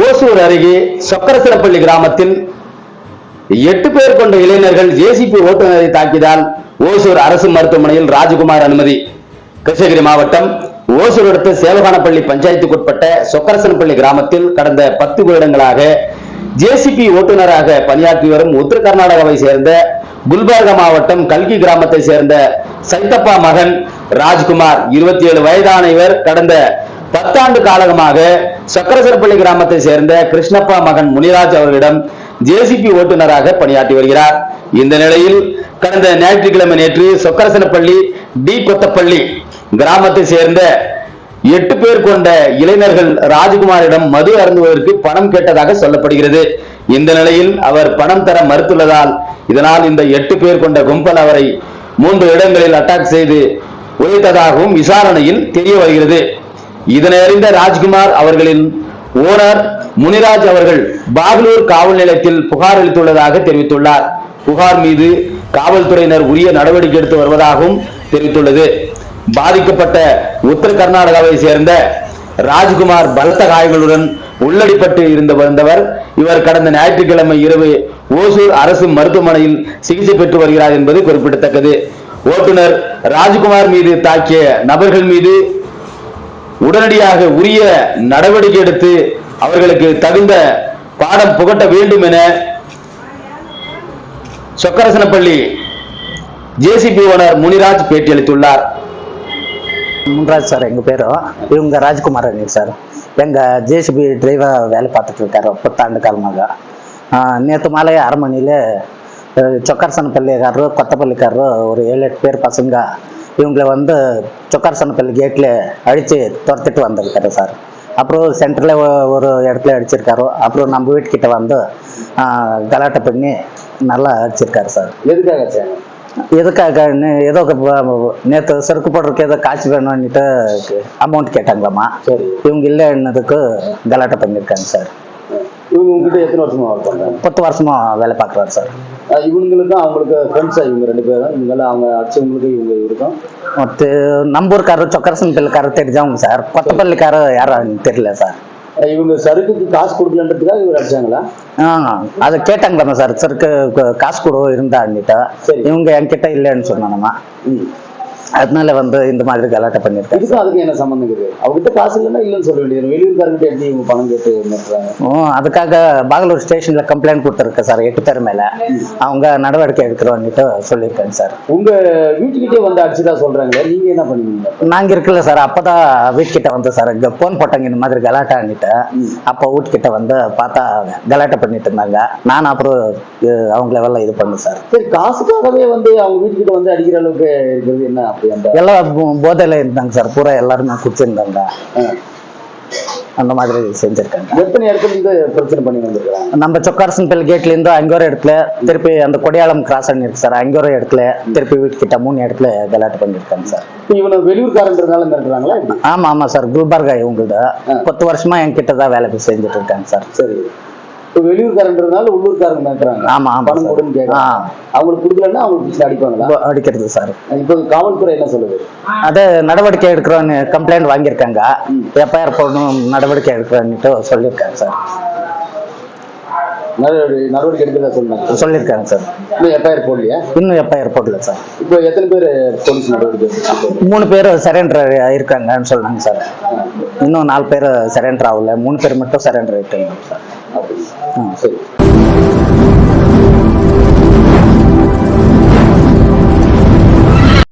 ஓசூர் அருகே சக்கரசிரப்பள்ளி கிராமத்தில் எட்டு பேர் கொண்ட இளைஞர்கள் ஜேசிபி ஓட்டுநரை தாக்கினால் ஓசூர் அரசு மருத்துவமனையில் ராஜகுமார் அனுமதி. கிருஷ்ணகிரி மாவட்டம் ஓசூர் அடுத்த சேவகானப்பள்ளி பஞ்சாயத்துக்குட்பட்ட சொக்கரசனப்பள்ளி கிராமத்தில் கடந்த பத்து வருடங்களாக ஜேசிபி ஓட்டுநராக பணியாற்றி வரும் உத்தர கர்நாடகாவை சேர்ந்த குல்பர்கா மாவட்டம் கல்கி கிராமத்தை சேர்ந்த சைத்தப்பா மகன் ராஜ்குமார். இருபத்தி ஏழு வயதான இவர். கடந்த பத்தாண்டு காலமாக சக்கரசரப்பள்ளி கிராமத்தை சேர்ந்த கிருஷ்ணப்பா மகன் முனிராஜ் அவர்களிடம் ஜேசிபி ஓட்டுநராக பணியாற்றி வருகிறார். இந்த நிலையில் கடந்த ஞாயிற்றுக்கிழமை நேற்று சொக்கரசனப்பள்ளி டி கொத்தப்பள்ளி கிராமத்தை சேர்ந்த எட்டு பேர் கொண்ட இளைஞர்கள் ராஜ்குமாரிடம் மது அருந்துவதற்கு பணம் கேட்டதாக சொல்லப்படுகிறது. இந்த நிலையில் அவர் பணம் தர மறுத்துள்ளதால் இதனால் இந்த எட்டு பேர் கொண்ட கும்பல் அவரை மூன்று இடங்களில் அட்டாக் செய்து உழைத்ததாகவும் விசாரணையில் தெரிய வருகிறது. இதனை அறிந்த ராஜ்குமார் அவர்களின் ஓனர் முனிராஜ் அவர்கள் பாகலூர் காவல் நிலையத்தில் புகார் அளித்துள்ளதாக தெரிவித்துள்ளார். புகார் மீது காவல்துறையினர் உரிய நடவடிக்கை எடுத்து வருவதாகவும் தெரிவித்துள்ளது. பாதிக்கப்பட்ட உத்தர கர்நாடகாவை சேர்ந்த ராஜ்குமார் பலத்த காயங்களுடன் உள்ளடிப்பட்டு இருந்த வந்தவர். இவர் கடந்த ஞாயிற்றுக்கிழமை இரவு ஓசூர் அரசு மருத்துவமனையில் சிகிச்சை பெற்று வருகிறார் என்பது குறிப்பிடத்தக்கது. ஓட்டுநர் ராஜ்குமார் மீது தாக்கிய நபர்கள் மீது உடனடியாக உரிய நடவடிக்கை எடுத்து அவர்களுக்கு தகுந்த பாடம் புகட்ட வேண்டும் என சொக்கரசனப்பள்ளி ஜேசிபி ஓனர் முனிராஜ் பேட்டியளித்துள்ளார். முன்ராஜ் சார் எங்கள் பேரும் இவங்க ராஜ்குமார் அணி சார். எங்கள் ஜேசிபி டிரைவராக வேலை பார்த்துட்டு இருக்காரு பத்தாண்டு காலமாக. நேற்று மாலை அரை மணியில் சொக்கரசனப்பள்ளிக்காரரு கொத்தப்பள்ளிக்காரரு ஒரு ஏழு எட்டு பேர் பசங்க இவங்களை வந்து சொக்கரசனப்பள்ளி கேட்டில் அடித்து துரத்திட்டு வந்திருக்காரு சார். அப்புறம் சென்டரில் ஒரு இடத்துல அடிச்சிருக்காரு. அப்புறம் நம்ம வீட்டுக்கிட்ட வந்து கலாட்டை பண்ணி நல்லா அடிச்சிருக்காரு சார். எதுக்காக சார் எதுக்காக ஏதோ நேற்று செருக்கு போடுறதுக்கு ஏதோ காசு வேணும்னுட்டு அமௌண்ட் கேட்டாங்களாம்மா சரி. இவங்க இல்லைன்னதுக்கு கலாட்டை பண்ணியிருக்காங்க சார். இவங்க எத்தனை வருஷமா ஒர்க் பண்றாங்க பத்து வருஷமா வேலை பார்க்குறாரு சார். இவங்களுக்கும் அவங்களுக்கு ஃப்ரெண்ட்ஸா இவங்க ரெண்டு பேரும்? இவங்கெல்லாம் அவங்க அடிச்சவங்களுக்கு இவங்க இருக்கும் மற்ற நம்பூர்காரர் சொக்கரசன் பள்ளிக்காரர் தெரிஞ்சவங்க சார். கொத்தப்பள்ளிக்காரர் யாரும் தெரியல சார். இவங்க சரக்குக்கு காசு கொடுக்கலன்றதுக்காக இவர் அடிச்சாங்களா அதை கேட்டாங்களாம்மா சார் சருக்கு காசு கொடு சரி. இவங்க என்கிட்ட இல்லைன்னு சொன்னானம்மா. அதனால வந்து இந்த மாதிரி கலாட்டை பண்ணியிருக்காரு இதுக்கும் அதுக்கு என்ன சம்பந்தம் இருக்குது? அவங்ககிட்ட காசு இல்லைன்னா இல்லைன்னு சொல்ல வேண்டியது. வெளியூர்காரங்கிட்ட எப்படி இவங்க பணம் கேட்டு ஓ அதுக்காக பாகலூர் ஸ்டேஷன்ல கம்ப்ளைண்ட் கொடுத்துருக்கேன் சார் எட்டு பேர் மேல. அவங்க நடவடிக்கை எடுக்கிறோன்னுட்டு சொல்லியிருக்காங்க சார். உங்க வீட்டுக்கிட்டே வந்து அடிச்சுதான் சொல்றாங்களே நீங்க என்ன பண்ணுவீங்க? நாங்க இருக்கல சார் அப்பதான் வீட்டுக்கிட்ட வந்து சார் இங்க போன் போட்டாங்க இந்த மாதிரி கலாட்டான்னுட்டு. அப்போ வீட்டுக்கிட்ட வந்து பார்த்தா கலாட்டா பண்ணிட்டு இருந்தாங்க. நான் அப்புறம் அவங்கள எல்லாம் இது பண்ணு சார். சரி காசுக்காகவே வந்து அவங்க வீட்டுக்கிட்ட வந்து அடிக்கிற அளவுக்கு இருக்கிறது என்ன? எல்லாம் போதையில இருந்தாங்க சார். பூரா எல்லாருமே குடிச்சிருந்தாங்க. அந்த மாதிரி செஞ்சிருக்காங்க. எத்தனை இடத்துல இருந்து பிரச்சனை பண்ணி வந்திருக்காங்க நம்ம சொக்காரசன் பள்ளி கேட்ல இருந்து அங்க ஒரு இடத்துல திருப்பி அந்த கொடியாளம் கிராஸ் இருக்கு சார். அங்க ஒரு இடத்துல திருப்பி வீட்டுக்கிட்ட மூணு இடத்துல கலாட்டை பண்ணியிருக்காங்க சார். இவனை வெளியூர்காரன்றதுனால எப்படி? ஆமா ஆமா சார். குல்பர்கா இவங்கள்ட்ட பத்து வருஷமா என்கிட்ட தான் வேலை செஞ்சுட்டு இருக்காங்க சார். சரி. இப்போ வெளியூர்காரன்றதுனால உள்ளூர்காரங்க மிரட்டுறாங்க ஆமா ஆமா பணம் கொடுன்னு கேட்கறாங்க. அவங்களுக்கு கொடுக்கலன்னா அவங்களுக்கு பிடிச்சி அடிப்பாங்களா? அடிக்கிறது சார். இப்போ காவல்துறை என்ன சொல்லுது? அது நடவடிக்கை எடுக்கிறோன்னு கம்ப்ளைண்ட் வாங்கியிருக்காங்க. எஃப்ஐஆர் போடணும் நடவடிக்கை எடுக்கிறோன்னுட்டு சொல்லியிருக்காங்க சார். நடவடிக்கை எடுக்கிறதா சொன்னாங்க சொல்லியிருக்காங்க சார். இன்னும் எஃப்ஐஆர் போடலையா? இன்னும் எஃப்ஐஆர் போடல சார். இப்போ எத்தனை பேர் போலீஸ் நடவடிக்கை? மூணு பேர் சரண்டர் இருக்காங்கன்னு சொன்னாங்க சார். இன்னும் நாலு பேர் சரண்டர் ஆகல. மூணு பேர் மட்டும் சரண்டர் சார். அப்படி. சரி